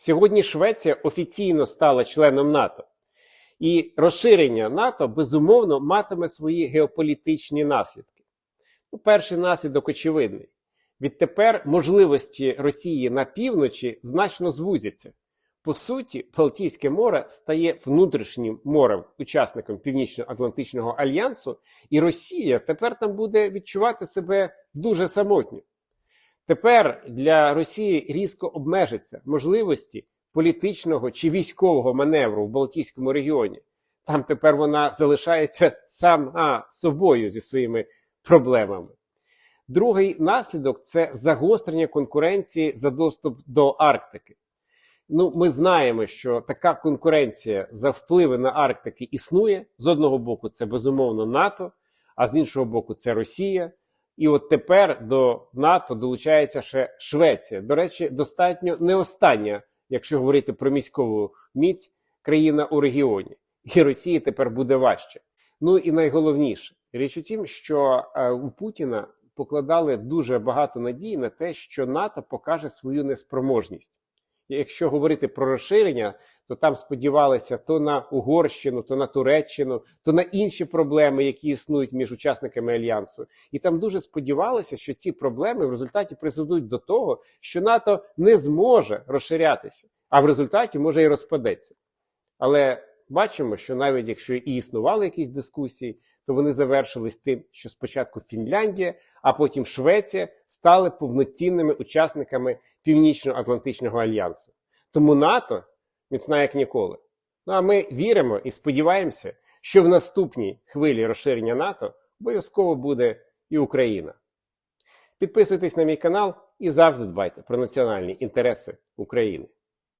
Сьогодні Швеція офіційно стала членом НАТО. І розширення НАТО безумовно матиме свої геополітичні наслідки. Ну, перший наслідок очевидний. Відтепер можливості Росії на півночі значно звузяться. По суті, Балтійське море стає внутрішнім морем, учасником Північно-Атлантичного альянсу, і Росія тепер там буде відчувати себе дуже самотньо. Тепер для Росії різко обмежаться можливості політичного чи військового маневру в Балтійському регіоні. Там тепер вона залишається сама собою зі своїми проблемами. Другий наслідок це загострення конкуренції за доступ до Арктики. Ну, ми знаємо, що така конкуренція за впливи на Арктики існує. З одного боку, це безумовно НАТО, а з іншого боку, це Росія. І от тепер до НАТО долучається ще Швеція. До речі, достатньо не остання, якщо говорити про міськову міць, країна у регіоні. І Росії тепер буде важче. Ну і найголовніше річ у тім, що е, у Путіна покладали дуже багато надій на те, що НАТО покаже свою неспроможність. Якщо говорити про розширення, то там сподівалися то на Угорщину, то на Туреччину, то на інші проблеми, які існують між учасниками альянсу. І там дуже сподівалися, що ці проблеми в результаті призведуть до того, що НАТО не зможе розширятися, а в результаті може і розпадеться. Але бачимо, що навіть якщо і існували якісь дискусії, то вони завершились тим, що спочатку Фінляндія, а потім Швеція стали повноцінними учасниками Північно-Атлантичного альянсу. Тому НАТО міцна як ніколи. Ну а ми віримо і сподіваємося, що в наступній хвилі розширення НАТО обов'язково буде і Україна. Підписуйтесь на мій канал і завжди дбайте про національні інтереси України.